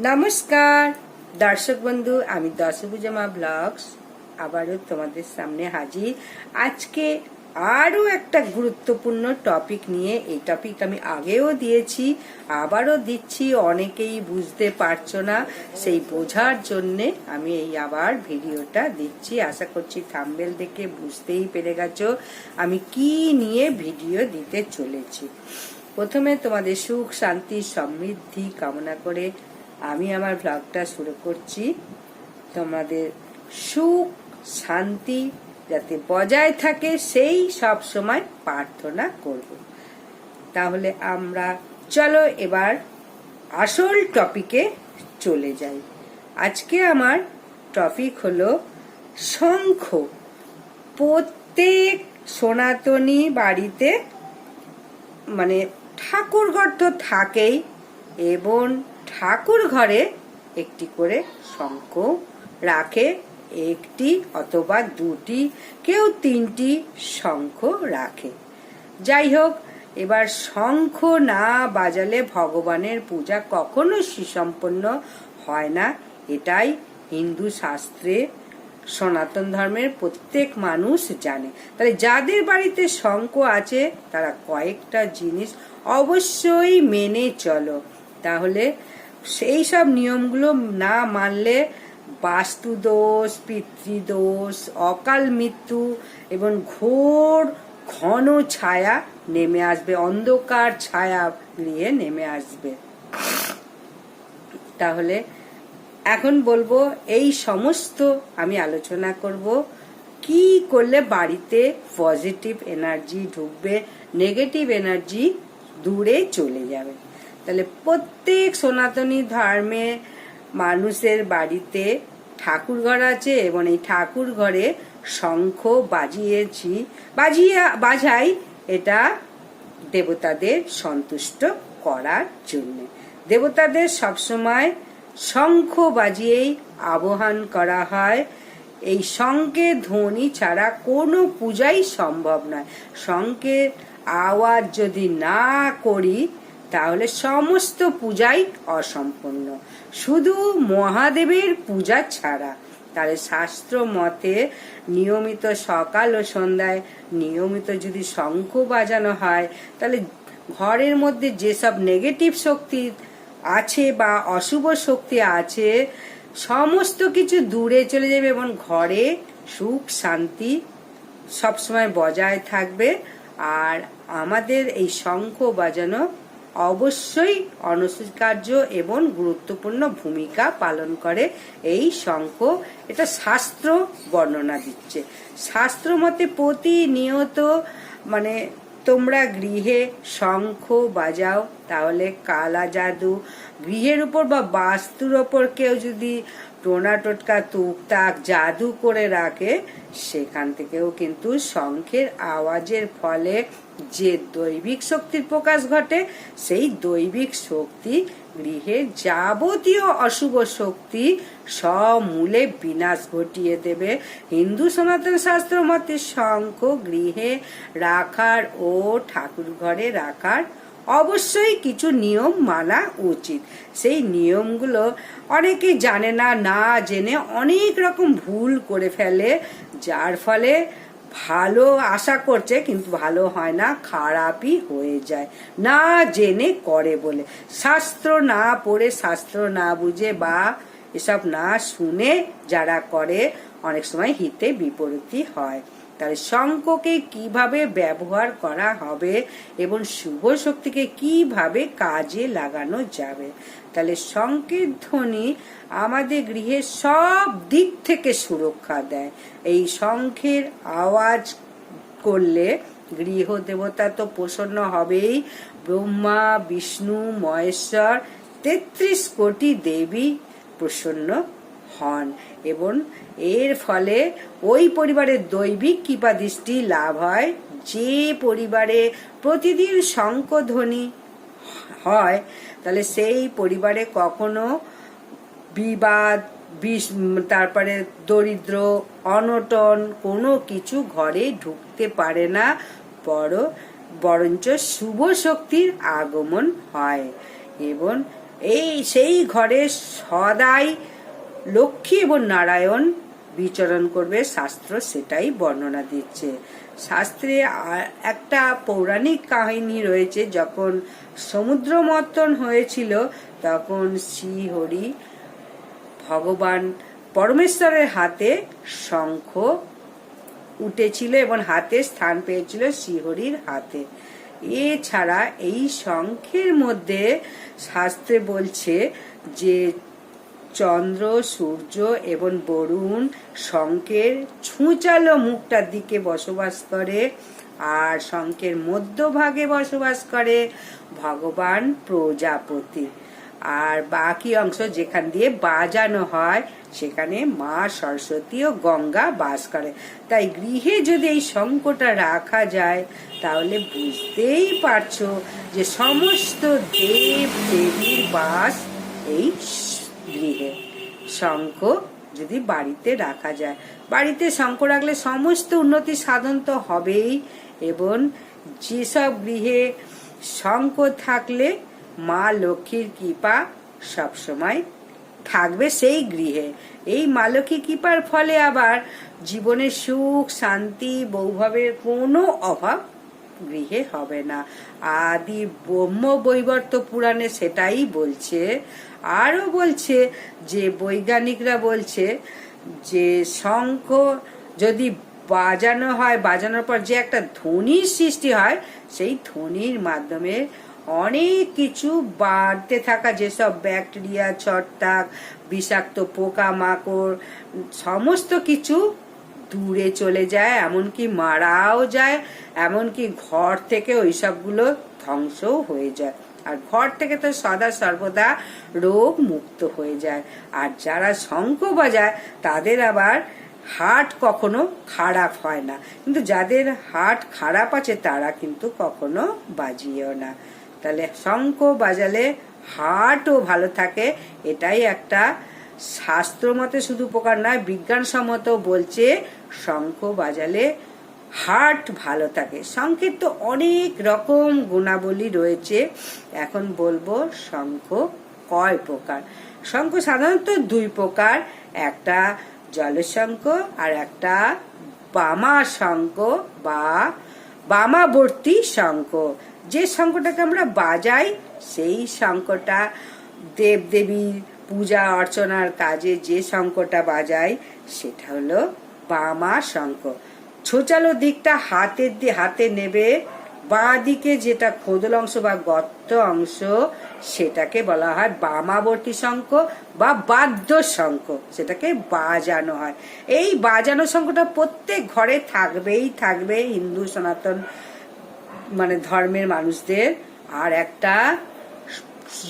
নমস্কার, দর্শক বন্ধু, আমি দশভুজামা ব্লগস। আবারও তোমাদের সামনে হাজির। আজকে আরও একটা গুরুত্বপূর্ণ টপিক নিয়ে এই টপিক আমি আগেও দিয়েছি, আবারও দিচ্ছি, অনেকেই বুঝতে পারছ না, সেই বোঝার জন্যে আমি এই আবার ভিডিওটা দিচ্ছি। আশা করছি থাম্বেল দেখে বুঝতেই পেরে গেছো আমি কি নিয়ে ভিডিও দিতে চলেছি। প্রথমে তোমাদের সুখ, শান্তি, সমৃদ্ধি কামনা করে আমি আমার ব্লগটা শুরু করছি। তোমাদের সুখ, শান্তি যাতে বজায় থাকে, সেই সব সময় প্রার্থনা করব। তাহলে আমরা চলো এবার আসল টপিকে চলে যাই। আজকে আমার টপিক হলো শঙ্খ। প্রত্যেক সনাতনী বাড়িতে মানে ঠাকুরঘর তো থাকেই এবং ঠাকুর ঘরে একটি করে শঙ্খ রাখে, একটি অথবা দুটি, কেউ তিনটি শঙ্খ রাখে। যাই হোক, এবার শঙ্খ না বাজালে ভগবানের পূজা কখনো সুসম্পন্ন হয় না। এটাই হিন্দু শাস্ত্রে সনাতন ধর্মের প্রত্যেক মানুষ জানে। তাহলে যাদের বাড়িতে শঙ্খ আছে, তারা কয়েকটা জিনিস অবশ্যই মেনে চলো। তাহলে সেই সব নিয়মগুলো না মানলে বাস্তুদোষ, পিতৃদোষ, অকাল মৃত্যু এবং ঘোর ঘন ছায়া নেমে আসবে, অন্ধকার ছায়া নিয়ে নেমে আসবে। তাহলে এখন বলব, এই সমস্ত আমি আলোচনা করব, কি করলে বাড়িতে পজিটিভ এনার্জি ঢুকবে নেগেটিভ এনার্জি দূরে চলে যাবে। তাহলে প্রত্যেক সনাতনী ধর্মে মানুষের বাড়িতে ঠাকুর ঘর আছে এবং এই ঠাকুর ঘরে শঙ্খ বাজিয়েছি, বাজিয়ে, বাজাই এটা দেবতাদের সন্তুষ্ট করার জন্য। দেবতাদের সবসময় শঙ্খ বাজিয়েই আবহান করা হয়। এই শঙ্খের ধ্বনি ছাড়া কোনো পূজাই সম্ভব নয়। শঙ্খের আওয়াজ যদি না করি তাহলে সমস্ত পূজাই অসম্পূর্ণ। শুধু মহাদেবের পূজা ছাড়া। তাহলে শাস্ত্র মতে নিয়মিত সকাল ও সন্ধ্যায় নিয়মিত যদি শঙ্খ বাজানো হয়, তাহলে ঘরের মধ্যে যেসব নেগেটিভ শক্তি আছে বা অশুভ শক্তি আছে, সমস্ত কিছু দূরে চলে যাবে এবং ঘরে সুখ, শান্তি সবসময় বজায় থাকবে। আর আমাদের এই শঙ্খ বাজানো অবশ্যই অনস্বীকার্য এবং গুরুত্বপূর্ণ ভূমিকা পালন করে এই শঙ্খ। এটা শাস্ত্র বর্ণনা দিচ্ছে। শাস্ত্র মতে প্রতিনিয়ত মানে তোমরা গৃহে শঙ্খ বাজাও, তাহলে কালা জাদু। গৃহের উপর বা বাস্তুর ওপর কেউ যদি টোনা টোটকা তুকতাক জাদু করে রাখে, সেখান থেকেও কিন্তু শঙ্খের আওয়াজের ফলে যে দৈবিক শক্তির প্রকাশ ঘটে, সেই দৈবিক শক্তি গৃহের যাবতীয় অশুভ শক্তি সমূলে বিনাশ ঘটিয়ে দেবে। হিন্দু সনাতন শাস্ত্র মতে শঙ্খ গৃহে রাখার ও ঠাকুর ঘরে রাখার অবশ্যই কিছু নিয়ম মানা উচিত। সেই নিয়মগুলো অনেকেই জানে না না জেনে অনেক রকম ভুল করে ফেলে, যার ফলে ভালো আশা করছে, কিন্তু ভালো হয় না, খারাপই হয়ে যায়। না জেনে করে বলে। শাস্ত্র না পড়ে, শাস্ত্র না বুঝে বা এসব না শুনে যারা করে, অনেক সময় হিতে বিপরীতই হয়। তাহলে শঙ্ককে কীভাবে ব্যবহার করা হবে এবং শুভ শক্তিকে কীভাবে কাজে লাগানো যাবে? তাহলে শঙ্কের ধ্বনি আমাদের গৃহের সব দিক থেকে সুরক্ষা দেয়। এই শঙ্খের আওয়াজ করলে গৃহ দেবতা তো প্রসন্ন হবেই। ব্রহ্মা, বিষ্ণু, মহেশ্বর, তেত্রিশ কোটি দেবী প্রসন্ন হন এবং এর ফলে ওই পরিবারের দৈবিক কৃপা দৃষ্টি লাভ হয়। যে পরিবারে প্রতিদিন শঙ্খধ্বনি হয়, তাহলে সেই পরিবারে কখনো বিবাদ তারপরে দরিদ্র, অনটন কোনো কিছু ঘরে ঢুকতে পারে না, বড়, বরঞ্চ শুভ শক্তির আগমন হয়। এবং এই, সেই ঘরে সদাই লক্ষ্মী এবং নারায়ণ বিচরণ করবে, শাস্ত্র সেটাই বর্ণনা দিচ্ছে। শাস্ত্রে একটা পৌরাণিক কাহিনী রয়েছে, যখন সমুদ্র মন্থন হয়েছিল, তখন শ্রীহরি ভগবান পরমেশ্বরের হাতে শঙ্খ উঠেছিল এবং হাতে স্থান পেয়েছিল শ্রীহরির হাতে। এছাড়া এই শঙ্খের মধ্যে শাস্ত্রে বলছে যে চন্দ্র, সূর্য এবং বরুণ শঙ্কের ছুঁচালো মুখটার দিকে বসবাস করে আর শঙ্কের মধ্যভাগে বসবাস করে ভগবান প্রজাপতি। আর বাকি অংশ যেখান দিয়ে বাজানো হয়, সেখানে মা সরস্বতী ও গঙ্গা বাস করে। তাই গৃহে যদি এই শঙ্কটা রাখা যায়, তাহলে বুঝতেই পারছ যে সমস্ত দেব দেবীর বাস এই গৃহে। শঙ্খ যদি বাড়িতে রাখা যায়। বাড়িতে শঙ্খ রাখলে সমস্ত উন্নতি সাধন তো হবেই। এবং যেসব গৃহে শঙ্খ থাকলে মা লক্ষ্মীর কৃপা সবসময় থাকবে সেই গৃহে। এই মা লক্ষ্মীর কৃপার ফলে আবার জীবনে সুখ, শান্তি, বৌভাবের কোনো অভাব গৃহে হবে না। আদি ব্রহ্ম বৈবর্ত পুরাণে সেটাই বলছে আরও বলছে, যে বৈজ্ঞানিকরা বলছে যে শঙ্খ যদি বাজানো হয়, বাজানোর পর যে একটা ধ্বনির সৃষ্টি হয়, সেই ধ্বনির মাধ্যমে অনেক কিছু বাড়তে থাকা, যেসব ব্যাকটেরিয়া, ছত্রাক, বিষাক্ত পোকা মাকড় সমস্ত কিছু দূরে চলে যায়, এমনকি মারাও যায়, এমনকি ঘর থেকে ওই সবগুলো ধ্বংসও হয়ে যায়। আর ঘর থেকে তো সদা সর্বদা রোগ মুক্ত হয়ে যায়। আর যারা শঙ্খ বাজায়, তাদের আবার হার্ট কখনো খারাপ হয় না। কিন্তু যাদের হার্ট খারাপ আছে, তারা কিন্তু কখনো বাজিয়েও না। তাহলে শঙ্খ বাজালে হার্টও ভালো থাকে, এটাই একটা শাস্ত্র মতে শুধু উপকার নয়, বিজ্ঞানসম্মত বলছে, শঙ্খ বাজালে হার্ট ভালো থাকে। শঙ্খের তো অনেক রকম গুণাবলী রয়েছে। এখন বলব শঙ্খ কয় প্রকার? শঙ্খ সাধারণত দুই প্রকার, একটা জলশঙ্খ আর একটা বামা শঙ্খ বা বামাবর্তী শঙ্খ। যে শঙ্খটাকে আমরা বাজাই, সেই শঙ্খটা দেবদেবীর পূজা, অর্চনার কাজে যে শঙ্খটা বাজাই, সেটা হলো বামা শঙ্খ ছোচালো দিকটা হাতের দিয়ে হাতে নেবে বাঁ দিকে যেটা খোদল অংশ বা গর্ত অংশ, সেটাকে বলা হয় বামাবর্তী শঙ্খ বা বাদ্য শঙ্খ সেটাকে বাজানো হয়। এই বাজানো শঙ্খটা প্রত্যেক ঘরে থাকবেই থাকবে হিন্দু, সনাতন মানে ধর্মের মানুষদের। আর একটা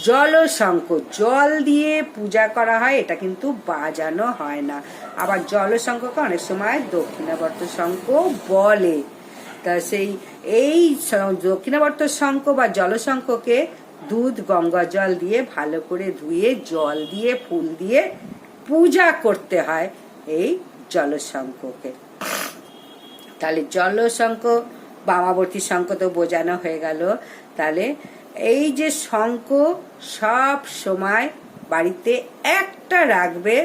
জল শঙ্খ জল দিয়ে পূজা করা হয়, এটা কিন্তু বাজানো হয় না। আবার জল শঙ্খকে অনেক সময় দক্ষিণাবর্ত শঙ্খ বলে। তা সেই, এই দক্ষিণাবর্ত শঙ্খ বা জলশঙ্খকে দুধ, গঙ্গা জল দিয়ে ভালো করে ধুয়ে, জল দিয়ে, ফুল দিয়ে পূজা করতে হয় এই জলশঙ্খকে তাহলে জলশঙ্খ বামাবর্তী শঙ্খ তো বোঝানো হয়ে গেল। তাহলে এই যে শঙ্খ সব সময় বাড়িতে একটা রাখবে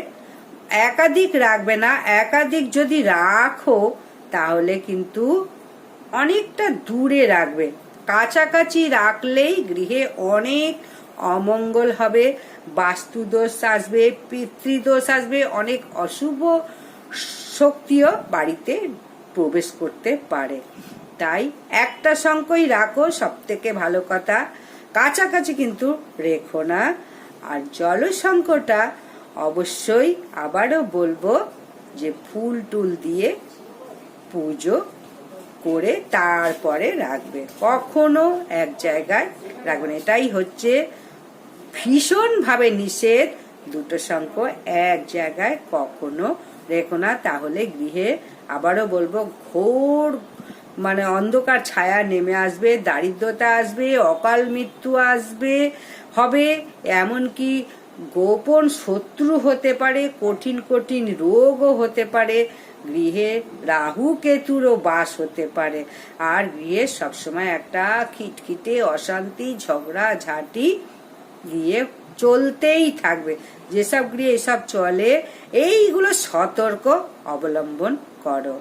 একাধিক রাখবে না, একাধিক যদি রাখো, তাহলে কিন্তু অনেকটা দূরে রাখবে। কাছাকাছি রাখলেই গৃহে অনেক অমঙ্গল হবে, বাস্তুদোষ আসবে, পিতৃদোষ আসবে, অনেক অশুভ শক্তিও বাড়িতে প্রবেশ করতে পারে। তাই একটা শঙ্কই রাখো সব থেকে ভালো কথা, কাছাকাছি কিন্তু রেখো না। আর জলশঙ্কটা অবশ্যই আবারও বলব যে ফুল টুল দিয়ে পুজো করে তারপরে রাখবে। কখনো এক জায়গায় রাখবেন। এটাই হচ্ছে ভীষণভাবে নিষেধ দুটো শঙ্খ এক জায়গায় কখনো রেখো না। তাহলে গৃহে আবারও বলব ঘোর মানে অন্ধকার ছায়া নেমে আসবে, দারিদ্রতা আসবে, অকাল মৃত্যু আসবে, হবে এমনকি গোপন শত্রু হতে পারে, কঠিন কঠিন রোগও হতে পারে, গৃহে রাহু কেতুরও বাস হতে পারে। আর গৃহে সবসময় একটা খিটখিটে, অশান্তি, ঝগড়া, ঝাঁটি গিয়ে চলতেই থাকবে। যেসব গৃহে এসব চলে, এইগুলো সতর্ক অবলম্বন করো।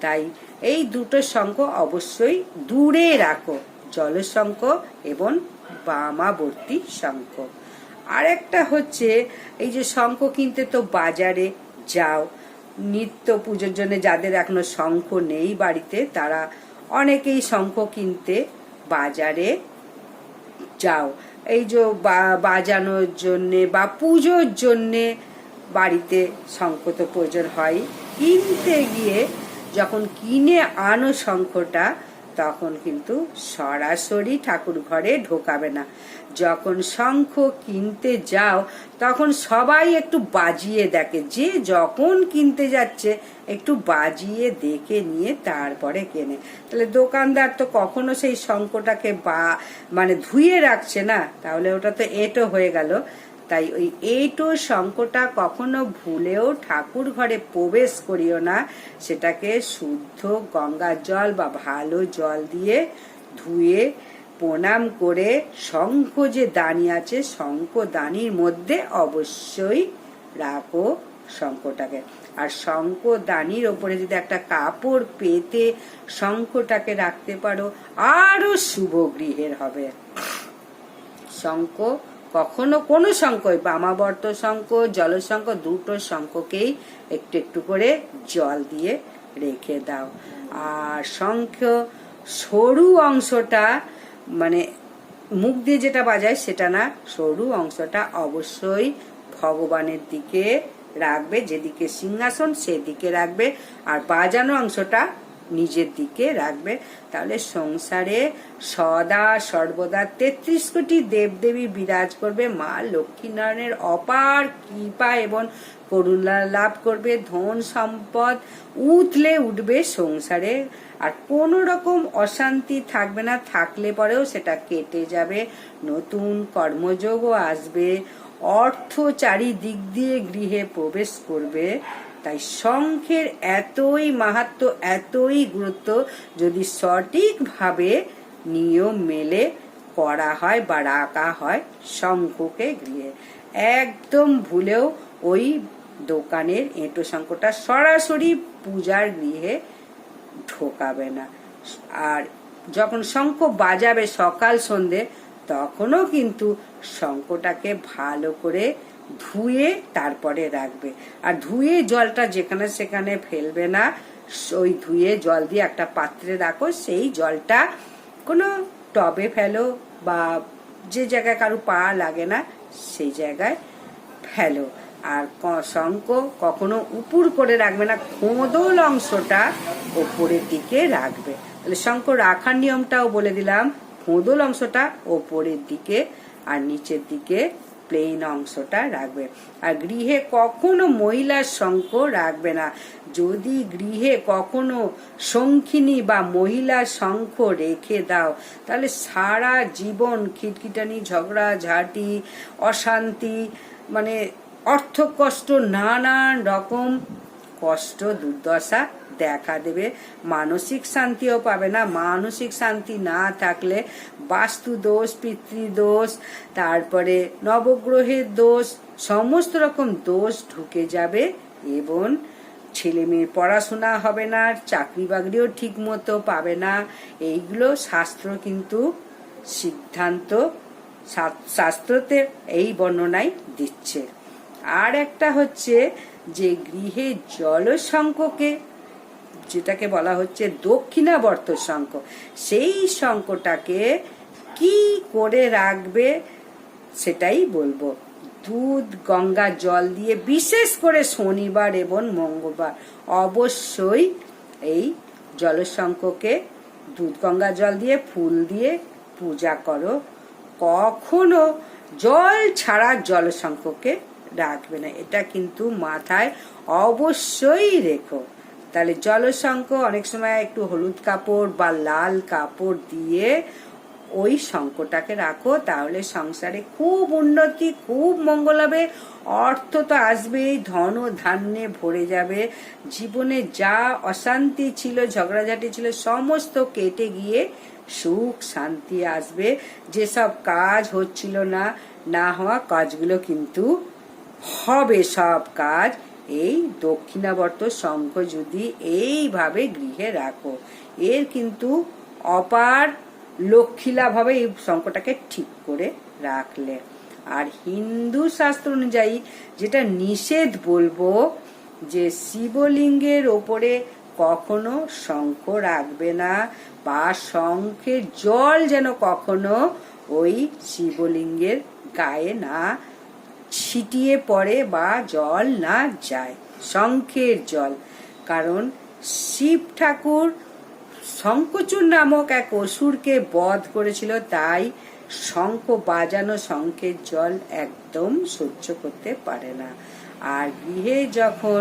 তাই এই দুটো শঙ্খ অবশ্যই দূরে রাখো। জলের শঙ্খ এবং বামাবর্তী শঙ্খ। আরেকটা হচ্ছে, এই যে শঙ্খ কিনতে তো বাজারে যাও। নিত্য পুজোর জন্য যাদের এখনও শঙ্খ নেই বাড়িতে, তারা অনেকেই শঙ্খ কিনতে বাজারে যাও। এই যে বাজানোর জন্যে বা পুজোর জন্যে বাড়িতে শঙ্খ তো প্রয়োজন হয়। কিনতে গিয়ে যখন কিনে আনো শঙ্খটা তখন কিন্তু সরাসরি ঠাকুর ঘরে ঢোকাবে না। যখন শঙ্খ কিনতে যাও, তখন সবাই একটু বাজিয়ে দেখে। যে যখন কিনতে যাচ্ছে, একটু বাজিয়ে দেখে নিয়ে তারপরে কেনে। তাহলে দোকানদার তো কখনো সেই শঙ্খটাকে বা মানে ধুয়ে রাখছে না। তাহলে ওটা তো এটো হয়ে গেল। তাই ওই এইটো শঙ্খটা কখনো ভুলেও ঠাকুর ঘরে প্রবেশ করিও না। সেটাকে শুদ্ধ গঙ্গার জল বা ভালো জল দিয়ে ধুয়ে প্রণাম করে শঙ্খ যে দানি আছে, শঙ্খ দানির মধ্যে অবশ্যই রাখো শঙ্খটাকে। আর শঙ্খ দানির ওপরে যদি একটা কাপড় পেতে শঙ্খটাকে রাখতে পারো, আরও শুভ গৃহের হবে। শঙ্খ কখনো কোনো শঙ্কই, বামাবর্ত শঙ্খ জলশঙ্খ দুটো শঙ্খকেই একটু একটু করে জল দিয়ে রেখে দাও। আর শঙ্খ সরু অংশটা মানে মুখ দিয়ে যেটা বাজায় সেটা না, সরু অংশটা অবশ্যই ভগবানের দিকে রাখবে, যেদিকে সিংহাসন সেদিকে রাখবে। আর বাজানো অংশটা নিজের দিকে রাখবে। তাহলে সংসারে সদা সর্বদা তেত্রিশ কোটি দেবদেবী বিরাজ করবে। মা লক্ষ্মীনারায়ণের অপার কৃপা এবং করুণা লাভ করবে। ধন সম্পদ উঠলে উঠবে সংসারে। আর কোনো রকম অশান্তি থাকবে না। থাকলে পরেও সেটা কেটে যাবে। নতুন কর্মযোগও আসবে। অর্থ চারিদিক দিয়ে গৃহে প্রবেশ করবে। তাই শঙ্খের এতই মাহাত্ম, এতই গুরুত্ব যদি সঠিকভাবে নিয়ম মেলে, করা হয় বা রাখা হয় শঙ্খকে গৃহে। একদম ভুলেও ওই দোকানের এঁটো শঙ্খটা সরাসরি পূজার গৃহে ঢোকাবে না। আর যখন শঙ্খ বাজাবে সকাল সন্ধে, তখনও কিন্তু শঙ্খটাকে ভালো করে ধুয়ে তারপরে রাখবে। আর ধুয়ে জলটা যেখানে সেখানে ফেলবে না, ওই ধুয়ে জল দিয়ে একটা পাত্রে রাখো, সেই জলটা কোনো টবে ফেলো বা যে জায়গায় কারও পা লাগে না, সেই জায়গায় ফেলো। আর শঙ্খ কখনো উপুর করে রাখবে না খোঁদল অংশটা ওপরের দিকে রাখবে। তাহলে শঙ্খ রাখার নিয়মটাও বলে দিলাম খোঁদল অংশটা ওপরের দিকে আর নিচের দিকে প্লেন অংশটা রাখবে। আর গৃহে কখনো মহিলার শঙ্খ রাখবে না। যদি গৃহে কখনো শঙ্খিনী বা মহিলার শঙ্খ রেখে দাও, তাহলে সারা জীবন খিটখিটানি, ঝগড়া, ঝাঁটি, অশান্তি মানে অর্থকষ্ট, নানান রকম কষ্ট, দুর্দশা দেখা দেবে। মানসিক শান্তিও পাবে না। মানসিক শান্তি না থাকলে বাস্তু দোষ পিতৃদোষ তারপরে নবগ্রহের দোষ, সমস্ত রকম দোষ ঢুকে যাবে এবং ছেলে মেয়ের পড়াশোনা হবে না, চাকরি বাকরিও ঠিক মতো পাবে না। এইগুলো শাস্ত্র কিন্তু সিদ্ধান্ত শাস্ত্রতে এই বর্ণনায় দিচ্ছে। আর একটা হচ্ছে যে গৃহে জল জলসংখ্যকে যেটাকে বলা হচ্ছে দক্ষিণাবর্ত শঙ্খ। সেই শঙ্খটাকে কি করে রাখবে সেটাই বলব। দুধ, গঙ্গা, জল দিয়ে বিশেষ করে শনিবার এবং মঙ্গলবার অবশ্যই এই জলশঙ্খকে দুধ, গঙ্গা, জল দিয়ে ফুল দিয়ে পূজা করো। কখনো জল ছাড়া জলশঙ্খকে রাখবে না। এটা কিন্তু মাথায় অবশ্যই রেখো। তাহলে জলশঙ্খ অনেক সময় একটু হলুদ কাপড় বা লাল কাপড় দিয়ে ওই শঙ্খটাকে রাখো, তাহলে সংসারে খুব উন্নতি, খুব মঙ্গল হবে। অর্থ তো আসবেই, ধন ও ধান্যে ভরে যাবে। জীবনে যা অশান্তি ছিল, ঝগড়াঝাটি ছিল, সমস্ত কেটে গিয়ে সুখ, শান্তি আসবে। যেসব কাজ হচ্ছিল না না হওয়া কাজগুলো কিন্তু হবে, সব কাজ। এই দক্ষিণাবর্ত শঙ্খ যদি এইভাবে গৃহে রাখো, এর কিন্তু অপার লক্ষ্মীলাভ হবে এই শঙ্খটাকে ঠিক করে রাখলে। আর হিন্দু শাস্ত্র অনুযায়ী যেটা নিষেধ বলব, যে শিবলিঙ্গের ওপরে কখনো শঙ্খ রাখবে না বা শঙ্খের জল যেন কখনো ওই শিবলিঙ্গের গায়ে না ছিটিয়ে পড়ে বা জল না যায়, শঙ্খের জল। কারণ শিব ঠাকুর শঙ্খচূর নামক এক অসুরকে বধ করেছিল, তাই শঙ্খ বাজানো শঙ্খের জল একদম সহ্য করতে পারে না। আর গৃহে যখন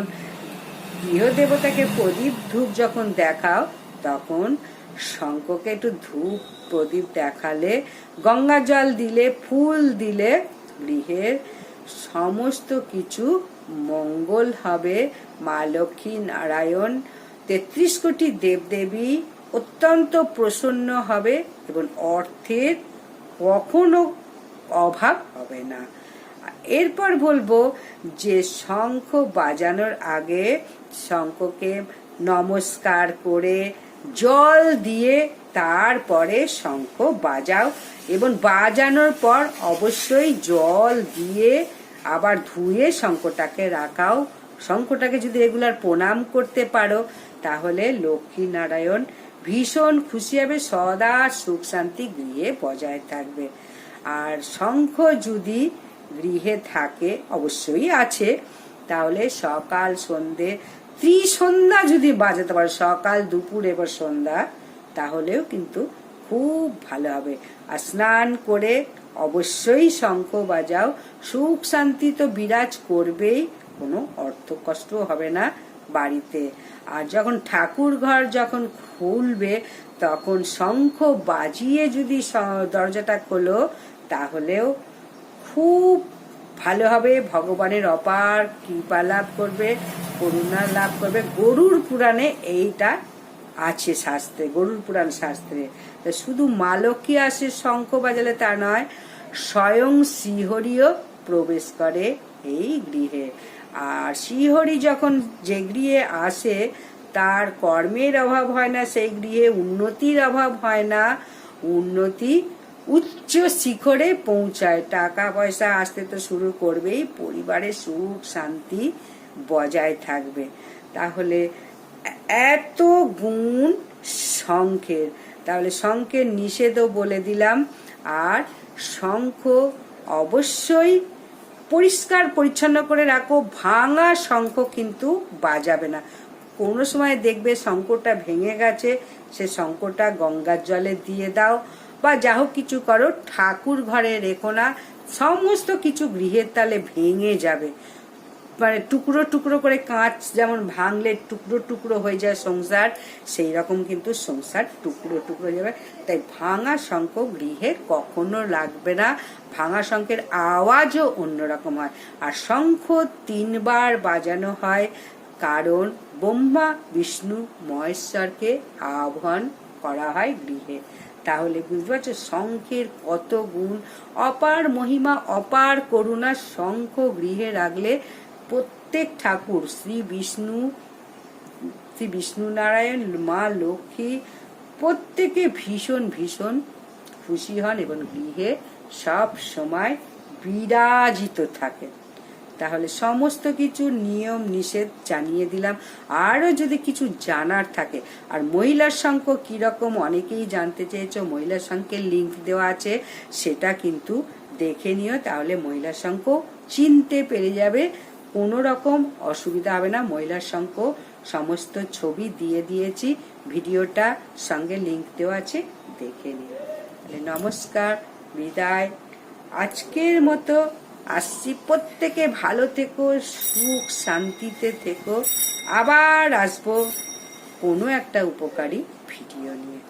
গৃহদেবতাকে প্রদীপ ধূপ যখন দেখাও, তখন শঙ্খকে একটু ধূপ প্রদীপ দেখালে, গঙ্গা জল দিলে, ফুল দিলে গৃহের সমস্ত কিছু মঙ্গল হবে। মা লক্ষ্মী নারায়ণ তেত্রিশ কোটি দেবদেবী অত্যন্ত প্রসন্ন হবে এবং অর্থের কখনো অভাব হবে না। এরপর বলব যে শঙ্খ বাজানোর আগে শঙ্খকে নমস্কার করে জল দিয়ে তারপরে শঙ্খ বাজাও এবং বাজানোর পর অবশ্যই জল দিয়ে আবার ধুয়ে শঙ্খটাকে রাখাও। শঙ্খটাকে যদি রেগুলার প্রণাম করতে পারো, তাহলে লক্ষ্মী নারায়ণ ভীষণ খুশি হবে, সদা সুখ শান্তি গৃহে বজায় থাকবে। আর শঙ্খ যদি গৃহে থাকে, অবশ্যই আছে। তাহলে সকাল সন্ধে, ত্রিসন্ধ্যা যদি বাজাতে পারো, সকাল, দুপুর, এবার সন্ধ্যা, তাহলেও কিন্তু খুব ভালো হবে। আর স্নান করে অবশ্যই শঙ্খ বাজাও। সুখ শান্তি তো বিরাজ করবেই, কোনো অর্থ কষ্ট হবে না বাড়িতে। আর যখন ঠাকুর ঘর যখন খুলবে, তখন শঙ্খ বাজিয়ে যদি দরজাটা খোলো, তাহলেও খুব ভালো হবে। ভগবানের অপার কৃপা লাভ করবে, করুণা লাভ করবে। গরুর পুরাণে এইটা আছে শাস্ত্রে, গরুর পুরাণ শাস্ত্রে। শুধু মালকী আসে শঙ্খ বাজালে তা নয়, স্বয়ং শ্রীহরিও প্রবেশ করে এই গৃহে। আর শ্রীহরি যখন যে গৃহে আসে, তার কর্মের অভাব হয় না, সেই গৃহে উন্নতির অভাব হয় না। উন্নতি উচ্চ শিখরে পৌঁছায়। টাকা পয়সা আসতে তো শুরু করবেই, পরিবারের সুখ শান্তি বজায় থাকবে। তাহলে এত গুণ শঙ্খের। তাহলে শঙ্খের নিষেধও বলে দিলাম। আর শঙ্খ অবশ্যই পরিষ্কার, পরিচ্ছন্ন করে রাখো। ভাঙা শঙ্খ কিন্তু বাজাবে না। কোনো সময় দেখবে শঙ্করটা ভেঙে গেছে, সে শঙ্করটা গঙ্গার জলে দিয়ে দাও বা যা হোক কিছু করো, ঠাকুর ঘরে রেখো না। সমস্ত কিছু গৃহের তালে ভেঙে যাবে। মানে টুকরো টুকরো করে কাঁচ যেমন ভাঙলে টুকরো টুকরো হয়ে যায় সংসার, সেই রকম কিন্তু সংসার টুকরো টুকরো যাবে। তাই ভাঙা শঙ্খ গৃহে কখনো লাগবে না। ভাঙা শঙ্খের আওয়াজও অন্যরকম হয়। আর শঙ্খ তিনবার বাজানো হয় কারণ ব্রহ্মা, বিষ্ণু, মহেশ্বরকে আহ্বান করা হয় গৃহে। তাহলে বুঝতে পারছ, শঙ্খের কত গুণ। অপার মহিমা, অপার করুণা শঙ্খ গৃহে রাখলে প্রত্যেক ঠাকুর, শ্রী বিষ্ণু শ্রী বিষ্ণু নারায়ণ মা লক্ষ্মী, প্রত্যেকে ভীষণ ভীষণ খুশি হন এবং গৃহে সব সময় বিরাজিত থাকে তাহলে সমস্ত কিছু নিয়ম নিষেধ জানিয়ে দিলাম। আরও যদি কিছু জানার থাকে, আর মহিলার সংখ্য কীরকম অনেকেই জানতে চেয়েছো, মহিলার সংখ্যের লিঙ্ক দেওয়া আছে, সেটা কিন্তু দেখে নিও, তাহলে মহিলার সংখ্য চিনতে পেরে যাবে। কোনো রকম অসুবিধা হবে না। মহিলার সংখ্য সমস্ত ছবি দিয়ে দিয়েছি। ভিডিওটা সঙ্গে লিঙ্ক দেওয়া আছে, দেখে নিও নমস্কার, বিদায়। আজকের মতো আসছি। প্রত্যেকে ভালো থেকো, সুখ শান্তিতে থেকো। আবার আসব কোনো একটা উপকারী ভিডিও নিয়ে।